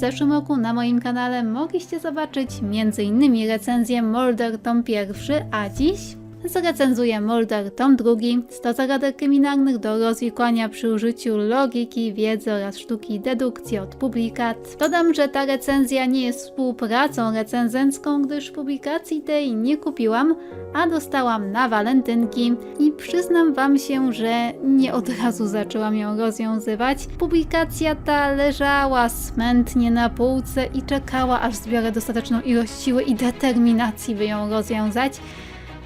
zeszłym roku na moim kanale mogliście zobaczyć m.in. recenzję Murder Tom I, a dziś zrecenzuję Murder Tom II 100 zagadek kryminalnych do rozwikłania przy użyciu logiki, wiedzy oraz sztuki dedukcji od publikat. Dodam, że ta recenzja nie jest współpracą recenzencką, gdyż publikacji tej nie kupiłam, a dostałam na walentynki i przyznam wam się, że nie od razu zaczęłam ją rozwiązywać. Publikacja ta leżała smętnie na półce i czekała, aż zbiorę dostateczną ilość siły i determinacji, by ją rozwiązać.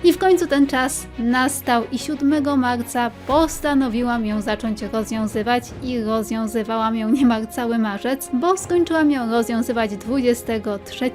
I w końcu ten czas nastał i 7 marca postanowiłam ją zacząć rozwiązywać i rozwiązywałam ją niemal cały marzec, bo skończyłam ją rozwiązywać 23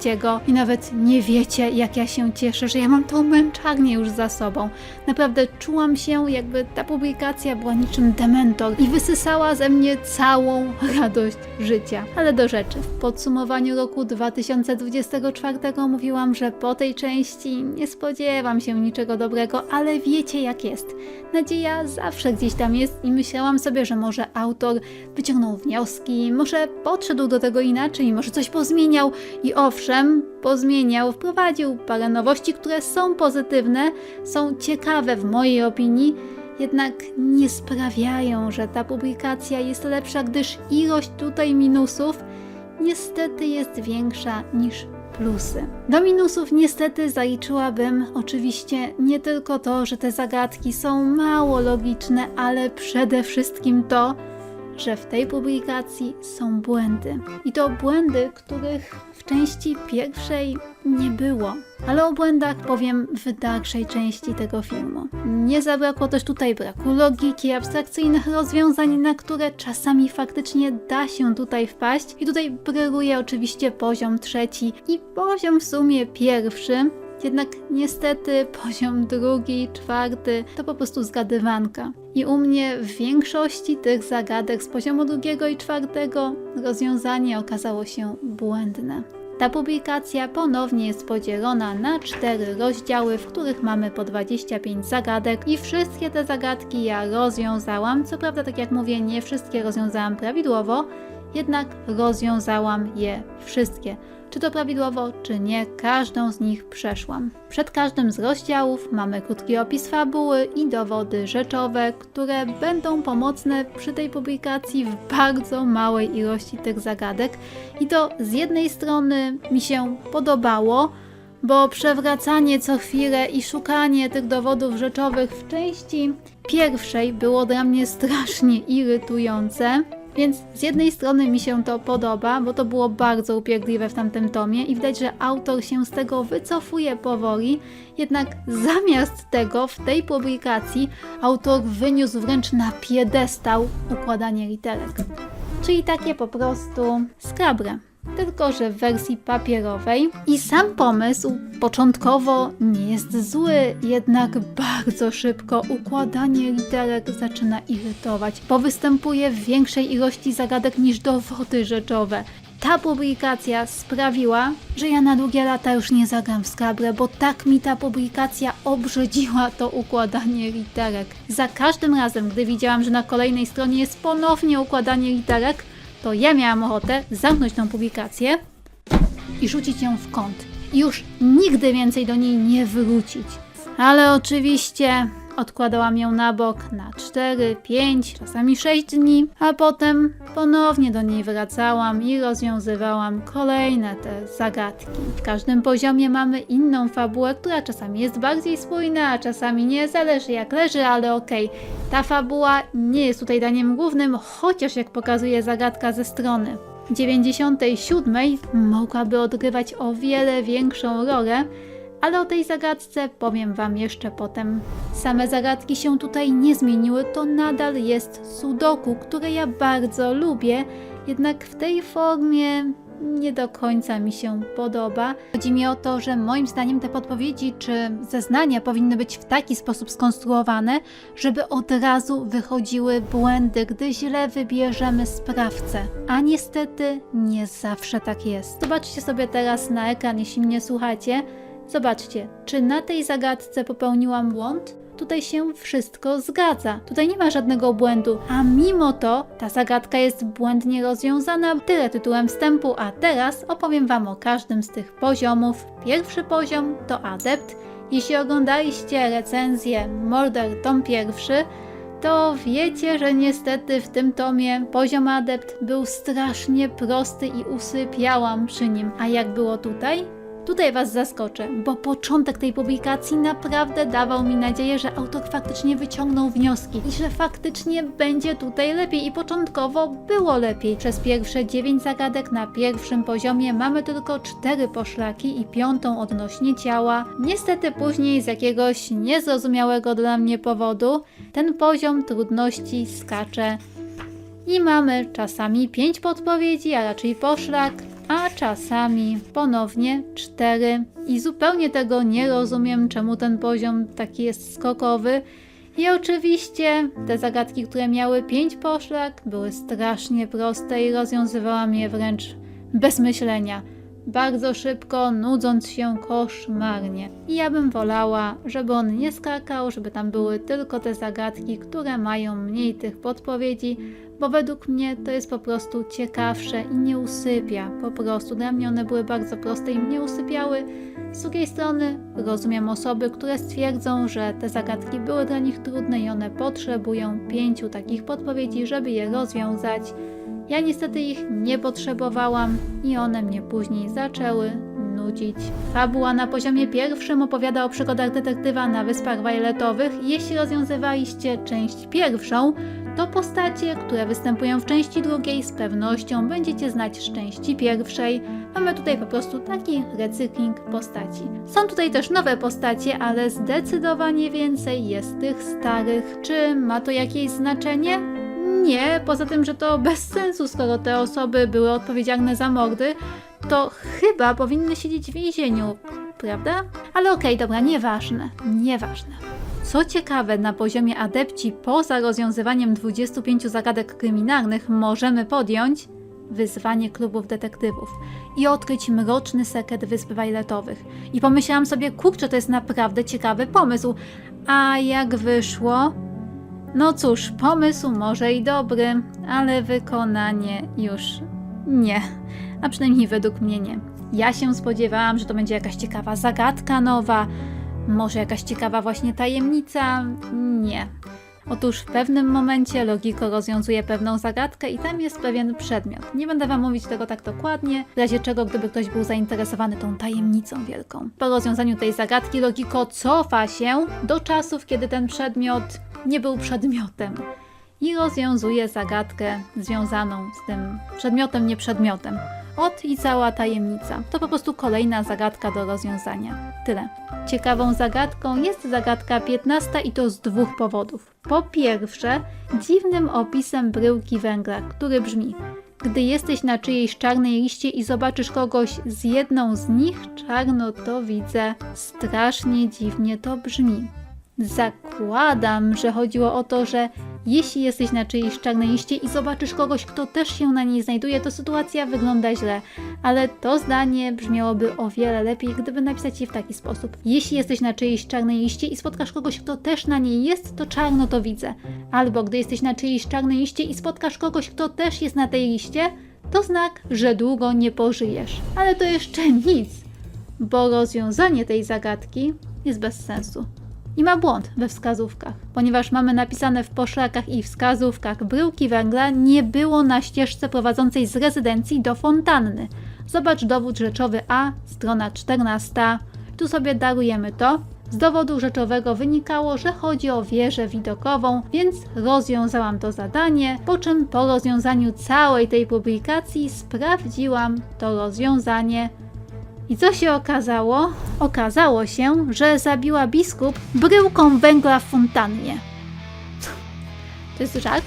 i nawet nie wiecie jak ja się cieszę, że ja mam tą męczarnię już za sobą. Naprawdę czułam się jakby ta publikacja była niczym dementor i wysysała ze mnie całą radość życia. Ale do rzeczy. W podsumowaniu roku 2024 mówiłam, że po tej części nie spodziewam się niczego dobrego, ale wiecie jak jest. Nadzieja zawsze gdzieś tam jest i myślałam sobie, że może autor wyciągnął wnioski, może podszedł do tego inaczej, może coś pozmieniał i owszem, pozmieniał, wprowadził parę nowości, które są pozytywne, są ciekawe w mojej opinii, jednak nie sprawiają, że ta publikacja jest lepsza, gdyż ilość tutaj minusów niestety jest większa niż plusy. Do minusów niestety zaliczyłabym oczywiście nie tylko to, że te zagadki są mało logiczne, ale przede wszystkim to, że w tej publikacji są błędy. I to błędy, których w części pierwszej nie było. Ale o błędach powiem w dalszej części tego filmu. Nie zabrakło też tutaj braku logiki, abstrakcyjnych rozwiązań, na które czasami faktycznie da się tutaj wpaść. I tutaj bryluje oczywiście poziom trzeci i poziom w sumie pierwszy. Jednak niestety poziom drugi, czwarty to po prostu zgadywanka. I u mnie w większości tych zagadek z poziomu drugiego i czwartego rozwiązanie okazało się błędne. Ta publikacja ponownie jest podzielona na cztery rozdziały, w których mamy po 25 zagadek i wszystkie te zagadki ja rozwiązałam. Co prawda, tak jak mówię, nie wszystkie rozwiązałam prawidłowo, jednak rozwiązałam je wszystkie. Czy to prawidłowo, czy nie, każdą z nich przeszłam. Przed każdym z rozdziałów mamy krótki opis fabuły i dowody rzeczowe, które będą pomocne przy tej publikacji w bardzo małej ilości tych zagadek. I to z jednej strony mi się podobało, bo przewracanie co chwilę i szukanie tych dowodów rzeczowych w części pierwszej było dla mnie strasznie irytujące. Więc z jednej strony mi się to podoba, bo to było bardzo upierdliwe w tamtym tomie i widać, że autor się z tego wycofuje powoli, jednak zamiast tego w tej publikacji autor wyniósł wręcz na piedestał układanie literek. Czyli takie po prostu skrabre tylko że w wersji papierowej. I sam pomysł początkowo nie jest zły, jednak bardzo szybko układanie literek zaczyna irytować, bo występuje w większej ilości zagadek niż dowody rzeczowe. Ta publikacja sprawiła, że ja na długie lata już nie zagram w Scrabble, bo tak mi ta publikacja obrzydziła to układanie literek. Za każdym razem, gdy widziałam, że na kolejnej stronie jest ponownie układanie literek, to ja miałam ochotę zamknąć tą publikację i rzucić ją w kąt. I już nigdy więcej do niej nie wrócić. Ale oczywiście odkładałam ją na bok na 4, 5, czasami 6 dni, a potem ponownie do niej wracałam i rozwiązywałam kolejne te zagadki. W każdym poziomie mamy inną fabułę, która czasami jest bardziej spójna, a czasami nie, zależy jak leży, ale okej. Ta fabuła nie jest tutaj daniem głównym, chociaż jak pokazuje zagadka ze strony 97 mogłaby odgrywać o wiele większą rolę, ale o tej zagadce powiem Wam jeszcze potem. Same zagadki się tutaj nie zmieniły, to nadal jest Sudoku, które ja bardzo lubię, jednak w tej formie nie do końca mi się podoba. Chodzi mi o to, że moim zdaniem te podpowiedzi czy zeznania powinny być w taki sposób skonstruowane, żeby od razu wychodziły błędy, gdy źle wybierzemy sprawcę. A niestety nie zawsze tak jest. Zobaczcie sobie teraz na ekran, jeśli mnie słuchacie. Zobaczcie, czy na tej zagadce popełniłam błąd? tutaj się wszystko zgadza. Tutaj nie ma żadnego błędu, a mimo to ta zagadka jest błędnie rozwiązana. Tyle tytułem wstępu, a teraz opowiem Wam o każdym z tych poziomów. Pierwszy poziom to adept. Jeśli oglądaliście recenzję Murder Tom pierwszy, to wiecie, że niestety w tym tomie poziom adept był strasznie prosty i usypiałam przy nim. A jak było tutaj? Tutaj Was zaskoczę, bo początek tej publikacji naprawdę dawał mi nadzieję, że autor faktycznie wyciągnął wnioski i że faktycznie będzie tutaj lepiej. I początkowo było lepiej. Przez pierwsze 9 zagadek na pierwszym poziomie mamy tylko 4 poszlaki i piątą odnośnie ciała. Niestety później z jakiegoś niezrozumiałego dla mnie powodu ten poziom trudności skacze i mamy czasami 5 podpowiedzi, a raczej poszlak, a czasami ponownie 4. I zupełnie tego nie rozumiem, czemu ten poziom taki jest skokowy. I oczywiście te zagadki, które miały 5 poszlak, były strasznie proste i rozwiązywałam je wręcz bez myślenia. Bardzo szybko, nudząc się koszmarnie. I ja bym wolała, żeby on nie skakał, żeby tam były tylko te zagadki, które mają mniej tych podpowiedzi, bo według mnie to jest po prostu ciekawsze i nie usypia. Po prostu dla mnie one były bardzo proste i mnie usypiały. Z drugiej strony rozumiem osoby, które stwierdzą, że te zagadki były dla nich trudne i one potrzebują pięciu takich podpowiedzi, żeby je rozwiązać. Ja niestety ich nie potrzebowałam i one mnie później zaczęły nudzić. Fabuła na poziomie pierwszym opowiada o przygodach detektywa na Wyspach Violetowych. Jeśli rozwiązywaliście część pierwszą, to postacie, które występują w części drugiej, z pewnością będziecie znać z części pierwszej. Mamy tutaj po prostu taki recykling postaci. Są tutaj też nowe postacie, ale zdecydowanie więcej jest tych starych. Czy ma to jakieś znaczenie? Nie, poza tym, że to bez sensu, skoro te osoby były odpowiedzialne za mordy, to chyba powinny siedzieć w więzieniu, prawda? Ale okej, dobra, nieważne, nieważne. Co ciekawe, na poziomie adepci, poza rozwiązywaniem 25 zagadek kryminalnych, możemy podjąć wyzwanie klubów detektywów i odkryć mroczny sekret Wysp Violetowych. I pomyślałam sobie, kurczę, to jest naprawdę ciekawy pomysł. A jak wyszło? No cóż, pomysł może i dobry, ale wykonanie już nie. A przynajmniej według mnie nie. Ja się spodziewałam, że to będzie jakaś ciekawa zagadka nowa, może jakaś ciekawa właśnie tajemnica. Nie. Otóż w pewnym momencie Logiko rozwiązuje pewną zagadkę i tam jest pewien przedmiot. Nie będę Wam mówić tego tak dokładnie, w razie czego gdyby ktoś był zainteresowany tą tajemnicą wielką. Po rozwiązaniu tej zagadki Logiko cofa się do czasów, kiedy ten przedmiot nie był przedmiotem i rozwiązuje zagadkę związaną z tym przedmiotem, nie przedmiotem. Ot i cała tajemnica. To po prostu kolejna zagadka do rozwiązania. Tyle. Ciekawą zagadką jest zagadka 15 i to z dwóch powodów. Po pierwsze, dziwnym opisem bryłki węgla, który brzmi: Gdy jesteś na czyjejś czarnej liście i zobaczysz kogoś z jedną z nich, czarno to widzę. Strasznie dziwnie to brzmi. Zakładam, że chodziło o to, że jeśli jesteś na czyjejś czarnej liście i zobaczysz kogoś, kto też się na niej znajduje, to sytuacja wygląda źle. Ale to zdanie brzmiałoby o wiele lepiej, gdyby napisać je w taki sposób. Jeśli jesteś na czyjejś czarnej liście i spotkasz kogoś, kto też na niej jest, to czarno to widzę. Albo gdy jesteś na czyjejś czarnej liście i spotkasz kogoś, kto też jest na tej liście, to znak, że długo nie pożyjesz. Ale to jeszcze nic, bo rozwiązanie tej zagadki jest bez sensu. I ma błąd we wskazówkach, ponieważ mamy napisane w poszlakach i wskazówkach bryłki węgla nie było na ścieżce prowadzącej z rezydencji do fontanny. Zobacz dowód rzeczowy A, strona 14. Tu sobie darujemy to. Z dowodu rzeczowego wynikało, że chodzi o wieżę widokową, więc rozwiązałam to zadanie, po czym po rozwiązaniu całej tej publikacji sprawdziłam to rozwiązanie i co się okazało? Okazało się, że zabiła biskup bryłką węgla w fontannie. To jest żart?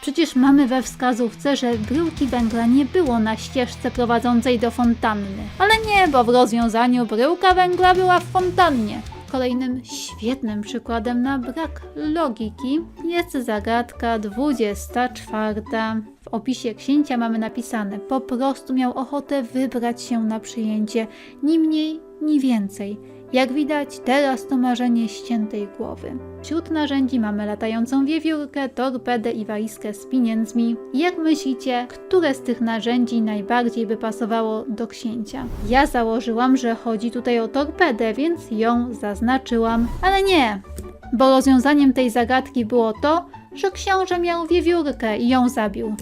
Przecież mamy we wskazówce, że bryłki węgla nie było na ścieżce prowadzącej do fontanny. Ale nie, bo w rozwiązaniu bryłka węgla była w fontannie. Kolejnym świetnym przykładem na brak logiki jest zagadka 24. W opisie księcia mamy napisane: Po prostu miał ochotę wybrać się na przyjęcie, ni mniej, ni więcej. Jak widać, teraz to marzenie ściętej głowy. Wśród narzędzi mamy latającą wiewiórkę, torpedę i walizkę z pieniędzmi. Jak myślicie, które z tych narzędzi najbardziej by pasowało do księcia? Ja założyłam, że chodzi tutaj o torpedę, więc ją zaznaczyłam, ale nie, bo rozwiązaniem tej zagadki było to, że książę miał wiewiórkę i ją zabił.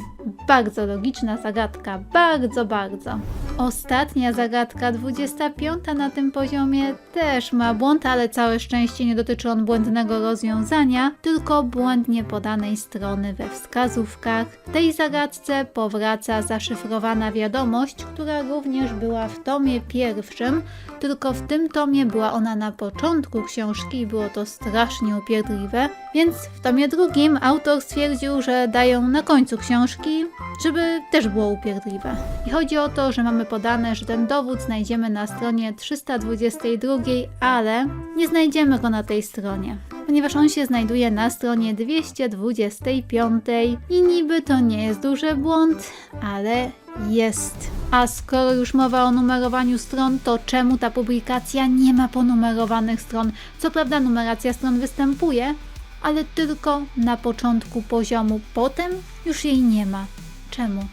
Bardzo logiczna zagadka, bardzo, bardzo. Ostatnia zagadka, 25 na tym poziomie, też ma błąd, ale całe szczęście nie dotyczy on błędnego rozwiązania, tylko błędnie podanej strony we wskazówkach. W tej zagadce powraca zaszyfrowana wiadomość, która również była w tomie pierwszym, tylko w tym tomie była ona na początku książki i było to strasznie upierdliwe, więc w tomie drugim autor stwierdził, że dają na końcu książki, żeby też było upierdliwe. I chodzi o to, że mamy podane, że ten dowód znajdziemy na stronie 322, ale nie znajdziemy go na tej stronie. Ponieważ on się znajduje na stronie 225 i niby to nie jest duży błąd, ale jest. A skoro już mowa o numerowaniu stron, to czemu ta publikacja nie ma ponumerowanych stron? Co prawda numeracja stron występuje, ale tylko na początku poziomu. Potem już jej nie ma. Czemu?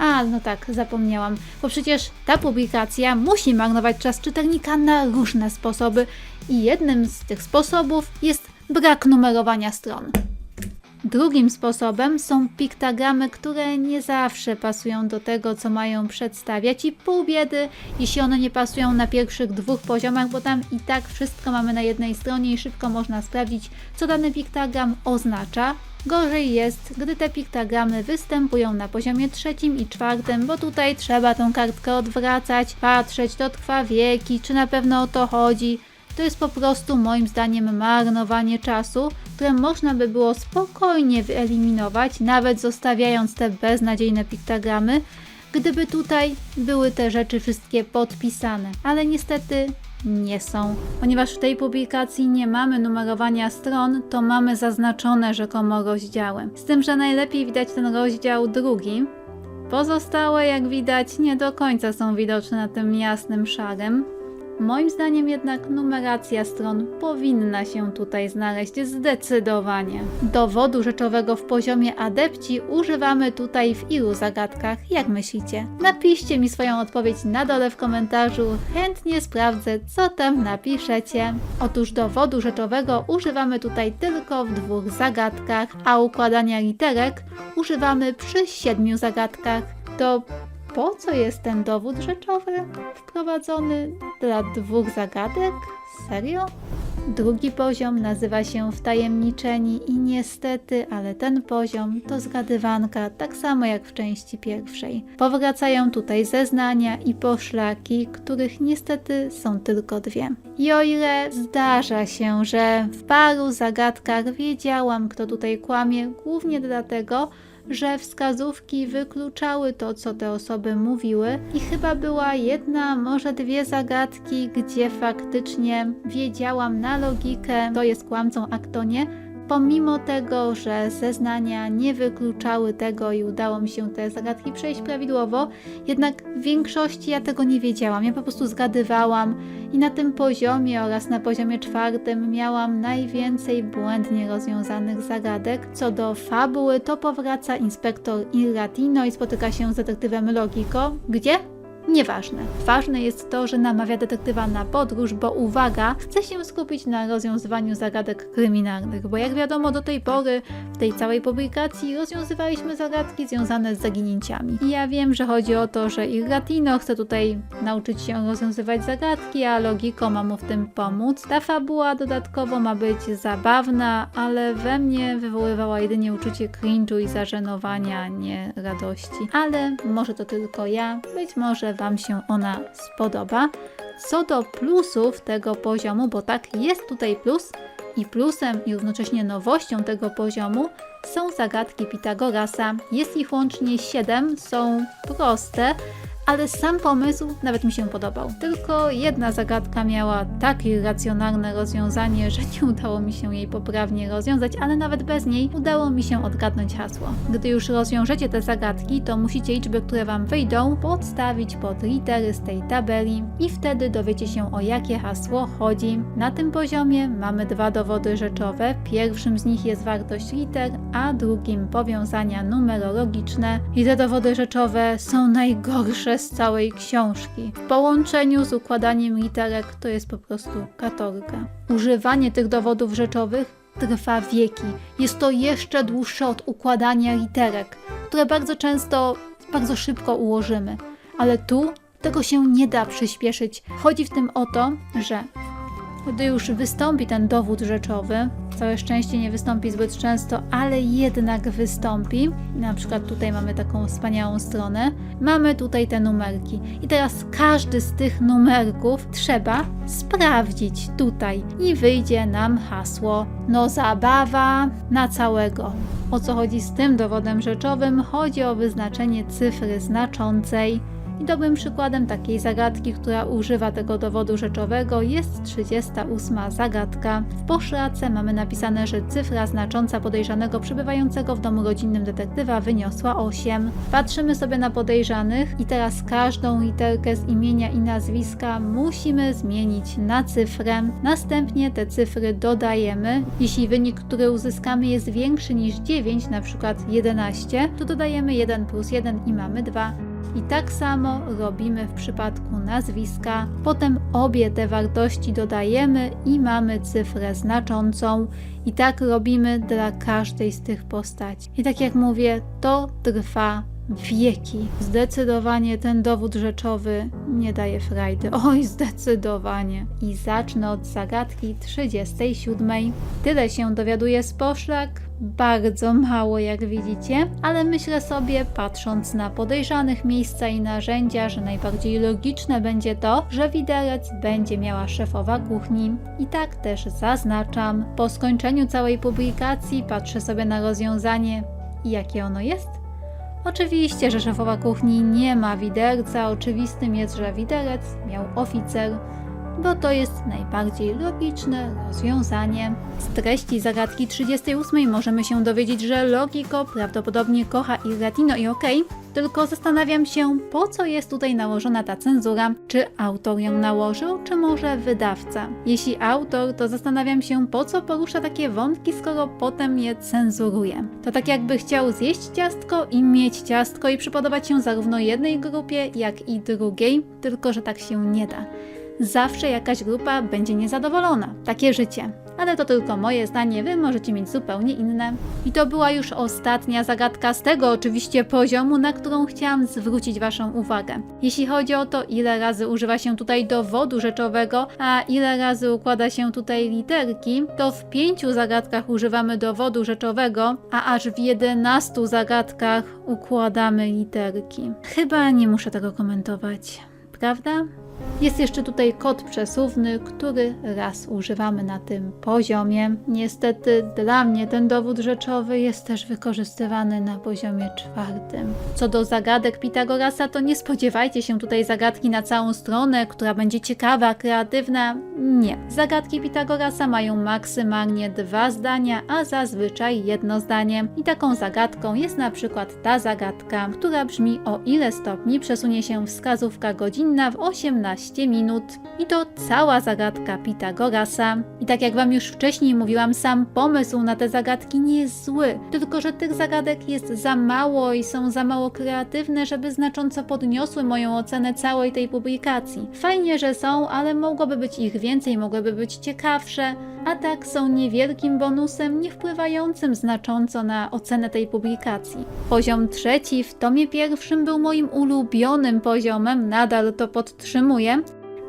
A, no tak, zapomniałam, bo przecież ta publikacja musi marnować czas czytelnika na różne sposoby i jednym z tych sposobów jest brak numerowania stron. Drugim sposobem są piktogramy, które nie zawsze pasują do tego, co mają przedstawiać i pół biedy, jeśli one nie pasują na pierwszych dwóch poziomach, bo tam i tak wszystko mamy na jednej stronie i szybko można sprawdzić, co dany piktogram oznacza. Gorzej jest, gdy te piktogramy występują na poziomie trzecim i czwartym, bo tutaj trzeba tą kartkę odwracać, patrzeć, to trwa wieki, czy na pewno o to chodzi. To jest po prostu moim zdaniem marnowanie czasu, które można by było spokojnie wyeliminować, nawet zostawiając te beznadziejne piktogramy, gdyby tutaj były te rzeczy wszystkie podpisane. Ale niestety nie są. Ponieważ w tej publikacji nie mamy numerowania stron, to mamy zaznaczone rzekomo rozdziały. Z tym, że najlepiej widać ten rozdział drugi. Pozostałe, jak widać, nie do końca są widoczne na tym jasnym szarym. Moim zdaniem jednak numeracja stron powinna się tutaj znaleźć zdecydowanie. Dowodu rzeczowego w poziomie adepci używamy tutaj w ilu zagadkach, jak myślicie? Napiszcie mi swoją odpowiedź na dole w komentarzu, chętnie sprawdzę co tam napiszecie. Otóż dowodu rzeczowego używamy tutaj tylko w dwóch zagadkach, a układania literek używamy przy siedmiu zagadkach. To po co jest ten dowód rzeczowy wprowadzony dla dwóch zagadek? Serio? Drugi poziom nazywa się Wtajemniczeni i niestety, ale ten poziom to zgadywanka, tak samo jak w części pierwszej. Powracają tutaj zeznania i poszlaki, których niestety są tylko dwie. I o ile zdarza się, że w paru zagadkach wiedziałam, kto tutaj kłamie, głównie dlatego, że wskazówki wykluczały to, co te osoby mówiły, i chyba była jedna, może dwie zagadki, gdzie faktycznie wiedziałam na logikę, kto jest kłamcą, a kto nie. Pomimo tego, że zeznania nie wykluczały tego i udało mi się te zagadki przejść prawidłowo, jednak w większości ja tego nie wiedziałam. Ja po prostu zgadywałam i na tym poziomie oraz na poziomie czwartym miałam najwięcej błędnie rozwiązanych zagadek. Co do fabuły, to powraca inspektor Irratino i spotyka się z detektywem Logiko. Gdzie? Nieważne. Ważne jest to, że namawia detektywa na podróż, bo uwaga, chce się skupić na rozwiązywaniu zagadek kryminalnych, bo jak wiadomo do tej pory tej całej publikacji rozwiązywaliśmy zagadki związane z zaginięciami. I ja wiem, że chodzi o to, że Irratino chce tutaj nauczyć się rozwiązywać zagadki, a Logiko ma mu w tym pomóc. Ta fabuła dodatkowo ma być zabawna, ale we mnie wywoływała jedynie uczucie cringe'u i zażenowania, nie radości. Ale może to tylko ja, być może Wam się ona spodoba. Co do plusów tego poziomu, bo tak jest tutaj plus, i plusem i równocześnie nowością tego poziomu są zagadki Pitagorasa. Jest ich łącznie 7, są proste, ale sam pomysł nawet mi się podobał. Tylko jedna zagadka miała tak irracjonalne rozwiązanie, że nie udało mi się jej poprawnie rozwiązać, ale nawet bez niej udało mi się odgadnąć hasło. Gdy już rozwiążecie te zagadki, to musicie liczby, które wam wyjdą, podstawić pod litery z tej tabeli i wtedy dowiecie się o jakie hasło chodzi. Na tym poziomie mamy dwa dowody rzeczowe. Pierwszym z nich jest wartość liter, a drugim powiązania numerologiczne. I te dowody rzeczowe są najgorsze z całej książki. W połączeniu z układaniem literek to jest po prostu katorga. Używanie tych dowodów rzeczowych trwa wieki. Jest to jeszcze dłuższe od układania literek, które bardzo często, bardzo szybko ułożymy. Ale tu tego się nie da przyspieszyć. Chodzi w tym o to, że gdy już wystąpi ten dowód rzeczowy, całe szczęście nie wystąpi zbyt często, ale jednak wystąpi. Na przykład tutaj mamy taką wspaniałą stronę. Mamy tutaj te numerki. I teraz każdy z tych numerków trzeba sprawdzić tutaj. I wyjdzie nam hasło no zabawa na całego. O co chodzi z tym dowodem rzeczowym? Chodzi o wyznaczenie cyfry znaczącej. I dobrym przykładem takiej zagadki, która używa tego dowodu rzeczowego jest 38 zagadka. W poszlace mamy napisane, że cyfra znacząca podejrzanego przebywającego w domu rodzinnym detektywa wyniosła 8. Patrzymy sobie na podejrzanych i teraz każdą literkę z imienia i nazwiska musimy zmienić na cyfrę. Następnie te cyfry dodajemy. Jeśli wynik, który uzyskamy jest większy niż 9, na przykład 11, to dodajemy 1 plus 1 i mamy 2. I tak samo robimy w przypadku nazwiska. Potem obie te wartości dodajemy i mamy cyfrę znaczącą. I tak robimy dla każdej z tych postaci. I tak jak mówię, to trwa wieki. Zdecydowanie ten dowód rzeczowy nie daje frajdy. Oj, zdecydowanie. I zacznę od zagadki 37. Tyle się dowiaduję z poszlak. Bardzo mało, jak widzicie, ale myślę sobie, patrząc na podejrzanych miejsca i narzędzia, że najbardziej logiczne będzie to, że widelec będzie miała szefowa kuchni. I tak też zaznaczam. Po skończeniu całej publikacji patrzę sobie na rozwiązanie i jakie ono jest. Oczywiście, że szefowa kuchni nie ma widelca, oczywistym jest, że widelec miał oficer, bo to jest najbardziej logiczne rozwiązanie. Z treści zagadki 38 możemy się dowiedzieć, że Logiko prawdopodobnie kocha Irratino i okej, tylko zastanawiam się, po co jest tutaj nałożona ta cenzura. Czy autor ją nałożył, czy może wydawca? Jeśli autor, to zastanawiam się, po co porusza takie wątki, skoro potem je cenzuruje. To tak jakby chciał zjeść ciastko i mieć ciastko i przypodobać się zarówno jednej grupie, jak i drugiej, tylko że tak się nie da zawsze jakaś grupa będzie niezadowolona. Takie życie. Ale to tylko moje zdanie, wy możecie mieć zupełnie inne. I to była już ostatnia zagadka z tego oczywiście poziomu, na którą chciałam zwrócić Waszą uwagę. Jeśli chodzi o to, ile razy używa się tutaj dowodu rzeczowego, a ile razy układa się tutaj literki, to w pięciu zagadkach używamy dowodu rzeczowego, a aż w jedenastu zagadkach układamy literki. Chyba nie muszę tego komentować, prawda? Jest jeszcze tutaj kod przesuwny, który raz używamy na tym poziomie. Niestety dla mnie ten dowód rzeczowy jest też wykorzystywany na poziomie czwartym. Co do zagadek Pitagorasa, to nie spodziewajcie się tutaj zagadki na całą stronę, która będzie ciekawa, kreatywna. Nie. Zagadki Pitagorasa mają maksymalnie dwa zdania, a zazwyczaj jedno zdanie. I taką zagadką jest na przykład ta zagadka, która brzmi o ile stopni przesunie się wskazówka godzinna w 18 15 minut. I to cała zagadka Pitagorasa. I tak jak Wam już wcześniej mówiłam, sam pomysł na te zagadki nie jest zły, tylko że tych zagadek jest za mało i są za mało kreatywne, żeby znacząco podniosły moją ocenę całej tej publikacji. Fajnie, że są, ale mogłoby być ich więcej, mogłyby być ciekawsze, a tak są niewielkim bonusem, nie wpływającym znacząco na ocenę tej publikacji. Poziom trzeci w tomie pierwszym był moim ulubionym poziomem, nadal to podtrzymuję.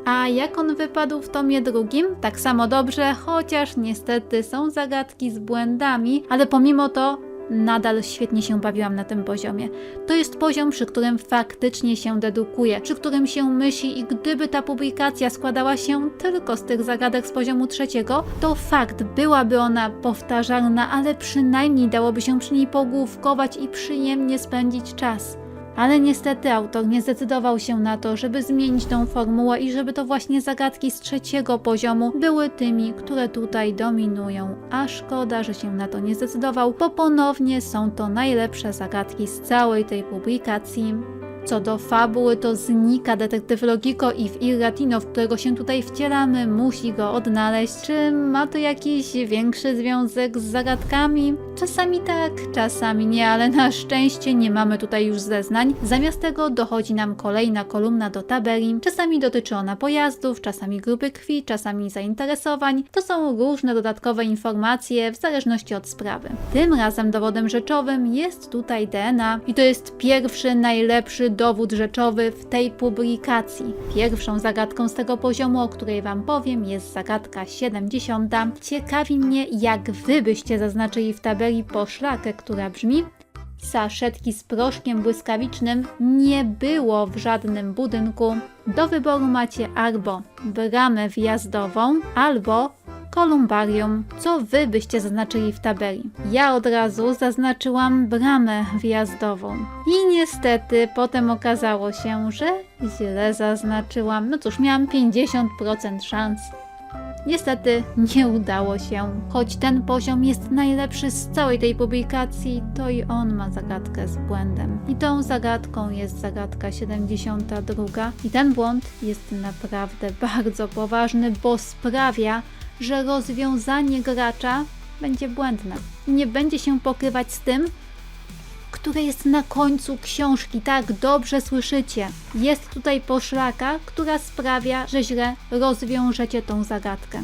A jak on wypadł w tomie drugim? Tak samo dobrze, chociaż niestety są zagadki z błędami, ale pomimo to nadal świetnie się bawiłam na tym poziomie. To jest poziom, przy którym faktycznie się dedukuję, przy którym się myśli i gdyby ta publikacja składała się tylko z tych zagadek z poziomu trzeciego, to fakt, byłaby ona powtarzalna, ale przynajmniej dałoby się przy niej pogłówkować i przyjemnie spędzić czas. Ale niestety autor nie zdecydował się na to, żeby zmienić tą formułę i żeby to właśnie zagadki z trzeciego poziomu były tymi, które tutaj dominują. A szkoda, że się na to nie zdecydował, bo ponownie są to najlepsze zagadki z całej tej publikacji. Co do fabuły, to znika detektyw Logiko i w Irratino, w którego się tutaj wcielamy, musi go odnaleźć. Czy ma to jakiś większy związek z zagadkami? Czasami tak, czasami nie, ale na szczęście nie mamy tutaj już zeznań. Zamiast tego dochodzi nam kolejna kolumna do tabeli. Czasami dotyczy ona pojazdów, czasami grupy krwi, czasami zainteresowań. To są różne dodatkowe informacje w zależności od sprawy. Tym razem dowodem rzeczowym jest tutaj DNA i to jest pierwszy, najlepszy dowód rzeczowy w tej publikacji. Pierwszą zagadką z tego poziomu, o której Wam powiem, jest zagadka 70. Ciekawi mnie, jak Wy byście zaznaczyli w tabeli poszlakę, która brzmi Saszetki z proszkiem błyskawicznym nie było w żadnym budynku. Do wyboru macie albo bramę wjazdową, albo kolumbarium. Co wy byście zaznaczyli w tabeli? Ja od razu zaznaczyłam bramę wjazdową. I niestety potem okazało się, że źle zaznaczyłam. No cóż, miałam 50% szans. Niestety nie udało się. Choć ten poziom jest najlepszy z całej tej publikacji, to i on ma zagadkę z błędem. I tą zagadką jest zagadka 72. I ten błąd jest naprawdę bardzo poważny, bo sprawia, że rozwiązanie gracza będzie błędne. Nie będzie się pokrywać z tym, które jest na końcu książki. Tak, dobrze słyszycie. Jest tutaj poszlaka, która sprawia, że źle rozwiążecie tą zagadkę.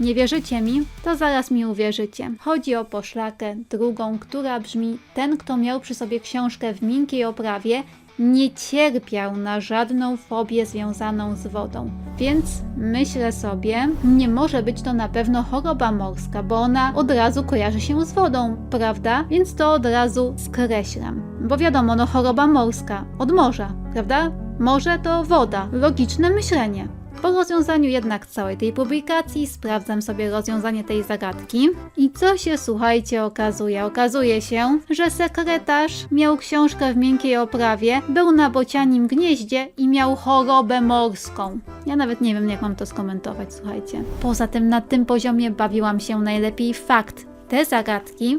Nie wierzycie mi? To zaraz mi uwierzycie. Chodzi o poszlakę drugą, która brzmi: Ten, kto miał przy sobie książkę w miękkiej oprawie, nie cierpiał na żadną fobię związaną z wodą. Więc myślę sobie, nie może być to na pewno choroba morska, bo ona od razu kojarzy się z wodą, prawda? Więc to od razu skreślam. Bo wiadomo, no choroba morska od morza, prawda? Morze to woda. Logiczne myślenie. Po rozwiązaniu jednak całej tej publikacji sprawdzam sobie rozwiązanie tej zagadki i co się słuchajcie okazuje? Okazuje się, że sekretarz miał książkę w miękkiej oprawie, był na bocianim gnieździe i miał chorobę morską. Ja nawet nie wiem jak mam to skomentować, słuchajcie. Poza tym na tym poziomie bawiłam się najlepiej fakt. Te zagadki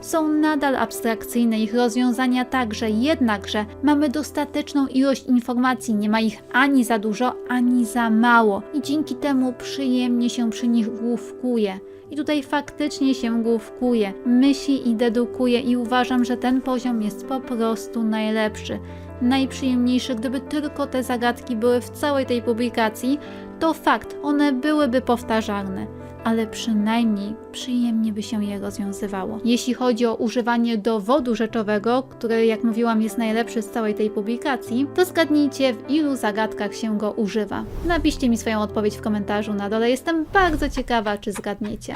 są nadal abstrakcyjne, ich rozwiązania także, jednakże mamy dostateczną ilość informacji, nie ma ich ani za dużo, ani za mało i dzięki temu przyjemnie się przy nich główkuje. I tutaj faktycznie się główkuje, myśli i dedukuje i uważam, że ten poziom jest po prostu najlepszy. Najprzyjemniejszy, gdyby tylko te zagadki były w całej tej publikacji, to fakt, one byłyby powtarzalne ale przynajmniej przyjemnie by się je rozwiązywało. Jeśli chodzi o używanie dowodu rzeczowego, który jak mówiłam jest najlepszy z całej tej publikacji, to zgadnijcie w ilu zagadkach się go używa. Napiszcie mi swoją odpowiedź w komentarzu na dole, jestem bardzo ciekawa czy zgadniecie.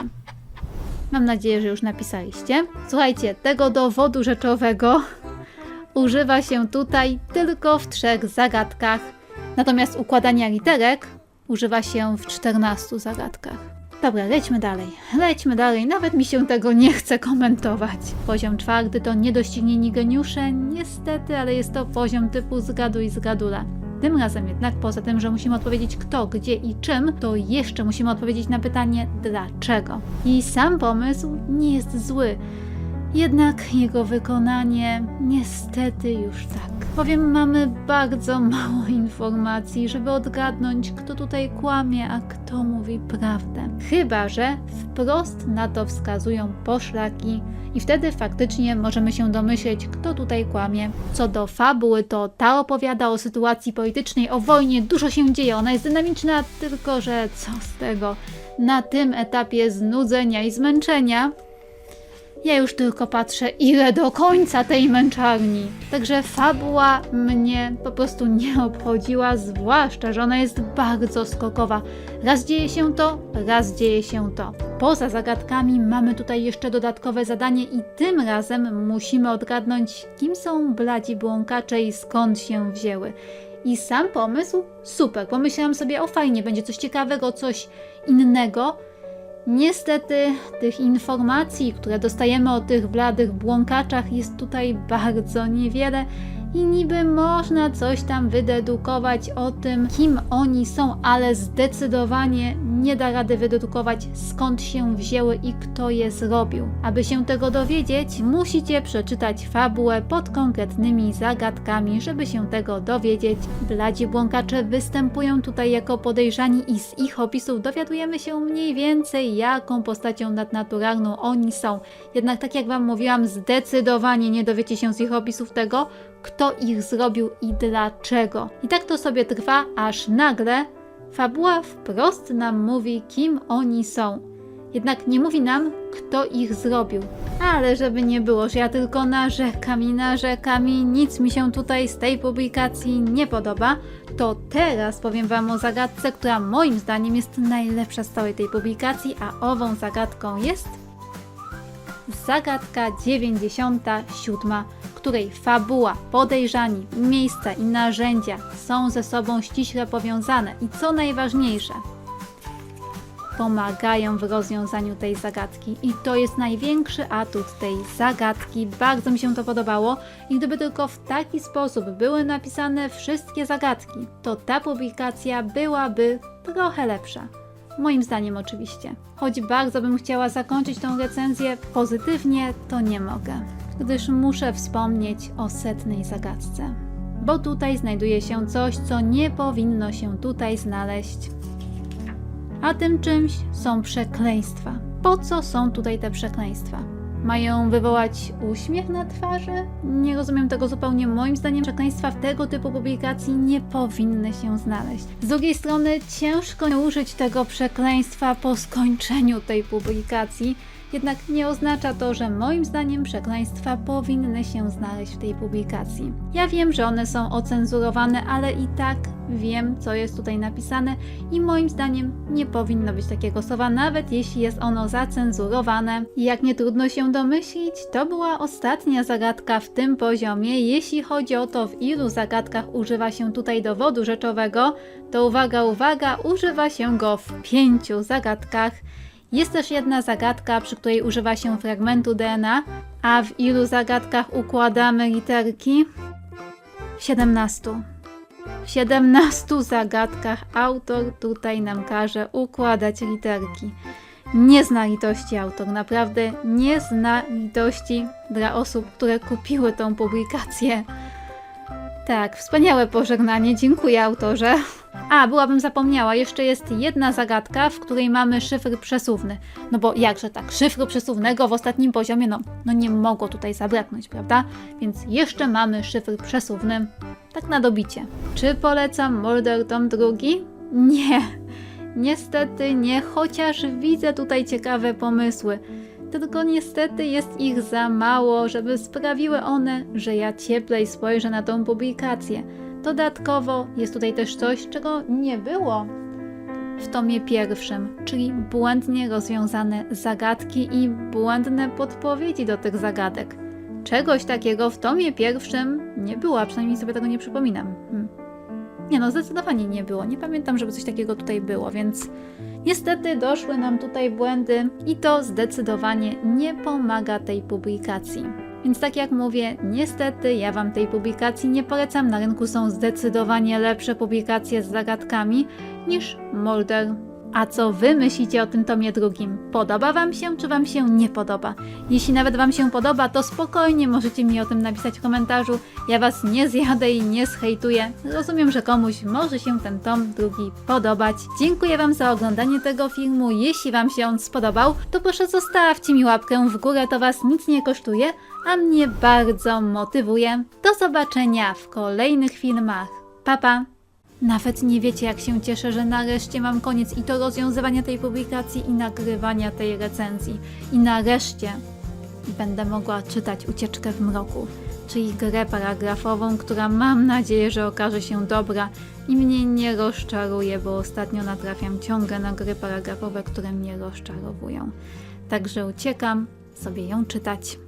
Mam nadzieję, że już napisaliście. Słuchajcie, tego dowodu rzeczowego używa się tutaj tylko w trzech zagadkach, natomiast układania literek używa się w 14 zagadkach. Dobra, lećmy dalej. Lećmy dalej, nawet mi się tego nie chce komentować. Poziom czwarty to niedoścignieni geniusze, niestety, ale jest to poziom typu zgaduj zgadula. Tym razem jednak, poza tym, że musimy odpowiedzieć kto, gdzie i czym, to jeszcze musimy odpowiedzieć na pytanie dlaczego. I sam pomysł nie jest zły. Jednak jego wykonanie niestety już tak. Bowiem mamy bardzo mało informacji, żeby odgadnąć, kto tutaj kłamie, a kto mówi prawdę. Chyba, że wprost na to wskazują poszlaki i wtedy faktycznie możemy się domyśleć, kto tutaj kłamie. Co do fabuły, to ta opowiada o sytuacji politycznej, o wojnie, dużo się dzieje, ona jest dynamiczna, tylko że co z tego? Na tym etapie znudzenia i zmęczenia ja już tylko patrzę, ile do końca tej męczarni. Także fabuła mnie po prostu nie obchodziła, zwłaszcza, że ona jest bardzo skokowa. Raz dzieje się to, raz dzieje się to. Poza zagadkami mamy tutaj jeszcze dodatkowe zadanie i tym razem musimy odgadnąć, kim są bladzi błąkacze i skąd się wzięły. I sam pomysł super. Pomyślałam sobie, o fajnie, będzie coś ciekawego, coś innego. Niestety tych informacji, które dostajemy o tych bladych błąkaczach jest tutaj bardzo niewiele I niby można coś tam wydedukować o tym, kim oni są, ale zdecydowanie nie da rady wydedukować skąd się wzięły i kto je zrobił. Aby się tego dowiedzieć, musicie przeczytać fabułę pod konkretnymi zagadkami, żeby się tego dowiedzieć. Bladzi błąkacze występują tutaj jako podejrzani i z ich opisów dowiadujemy się mniej więcej, jaką postacią nadnaturalną oni są. Jednak tak jak Wam mówiłam, zdecydowanie nie dowiecie się z ich opisów tego, kto ich zrobił i dlaczego. I tak to sobie trwa, aż nagle fabuła wprost nam mówi, kim oni są. Jednak nie mówi nam, kto ich zrobił. Ale żeby nie było, że ja tylko narzekam i narzekam i nic mi się tutaj z tej publikacji nie podoba, to teraz powiem Wam o zagadce, która moim zdaniem jest najlepsza z całej tej publikacji, a ową zagadką jest zagadka 97, której fabuła, podejrzani, miejsca i narzędzia są ze sobą ściśle powiązane i co najważniejsze, pomagają w rozwiązaniu tej zagadki. I to jest największy atut tej zagadki. Bardzo mi się to podobało. I gdyby tylko w taki sposób były napisane wszystkie zagadki, to ta publikacja byłaby trochę lepsza. Moim zdaniem oczywiście. Choć bardzo bym chciała zakończyć tą recenzję pozytywnie, to nie mogę. Gdyż muszę wspomnieć o setnej zagadce. Bo tutaj znajduje się coś, co nie powinno się tutaj znaleźć. A tym czymś są przekleństwa. Po co są tutaj te przekleństwa? Mają wywołać uśmiech na twarzy? Nie rozumiem tego zupełnie. Moim zdaniem przekleństwa w tego typu publikacji nie powinny się znaleźć. Z drugiej strony ciężko nie użyć tego przekleństwa po skończeniu tej publikacji, jednak nie oznacza to, że moim zdaniem przekleństwa powinny się znaleźć w tej publikacji. Ja wiem, że one są ocenzurowane, ale i tak wiem, co jest tutaj napisane i moim zdaniem nie powinno być takiego słowa, nawet jeśli jest ono zacenzurowane. Jak nie trudno się domyślić, to była ostatnia zagadka w tym poziomie. Jeśli chodzi o to, w ilu zagadkach używa się tutaj dowodu rzeczowego, to uwaga, uwaga, używa się go w pięciu zagadkach. Jest też jedna zagadka, przy której używa się fragmentu DNA, a w ilu zagadkach układamy literki? W 17. W 17 zagadkach autor tutaj nam każe układać literki. Nie zna litości autor, naprawdę nie zna litości dla osób, które kupiły tą publikację. Tak, wspaniałe pożegnanie, dziękuję autorze. A, byłabym zapomniała, jeszcze jest jedna zagadka, w której mamy szyfr przesuwny. No bo jakże tak, szyfru przesuwnego w ostatnim poziomie, no, no nie mogło tutaj zabraknąć, prawda? Więc jeszcze mamy szyfr przesuwny, tak na dobicie. Czy polecam Murder Tom II? Nie, niestety nie, chociaż widzę tutaj ciekawe pomysły. Tylko niestety jest ich za mało, żeby sprawiły one, że ja cieplej spojrzę na tą publikację. Dodatkowo jest tutaj też coś, czego nie było w tomie pierwszym, czyli błędnie rozwiązane zagadki i błędne podpowiedzi do tych zagadek. Czegoś takiego w tomie pierwszym nie było, a przynajmniej sobie tego nie przypominam. Hmm. Nie no, zdecydowanie nie było. Nie pamiętam, żeby coś takiego tutaj było, więc niestety doszły nam tutaj błędy i to zdecydowanie nie pomaga tej publikacji. Więc tak jak mówię, niestety ja Wam tej publikacji nie polecam. Na rynku są zdecydowanie lepsze publikacje z zagadkami niż Mulder. A co Wy myślicie o tym tomie drugim? Podoba Wam się, czy Wam się nie podoba? Jeśli nawet Wam się podoba, to spokojnie możecie mi o tym napisać w komentarzu. Ja Was nie zjadę i nie zhejtuję. Rozumiem, że komuś może się ten tom drugi podobać. Dziękuję Wam za oglądanie tego filmu. Jeśli Wam się on spodobał, to proszę zostawcie mi łapkę w górę, to Was nic nie kosztuje, a mnie bardzo motywuje. Do zobaczenia w kolejnych filmach. Pa pa! Nawet nie wiecie, jak się cieszę, że nareszcie mam koniec i to rozwiązywania tej publikacji i nagrywania tej recenzji. I nareszcie będę mogła czytać Ucieczkę w mroku, czyli grę paragrafową, która mam nadzieję, że okaże się dobra i mnie nie rozczaruje, bo ostatnio natrafiam ciągle na gry paragrafowe, które mnie rozczarowują. Także uciekam sobie ją czytać.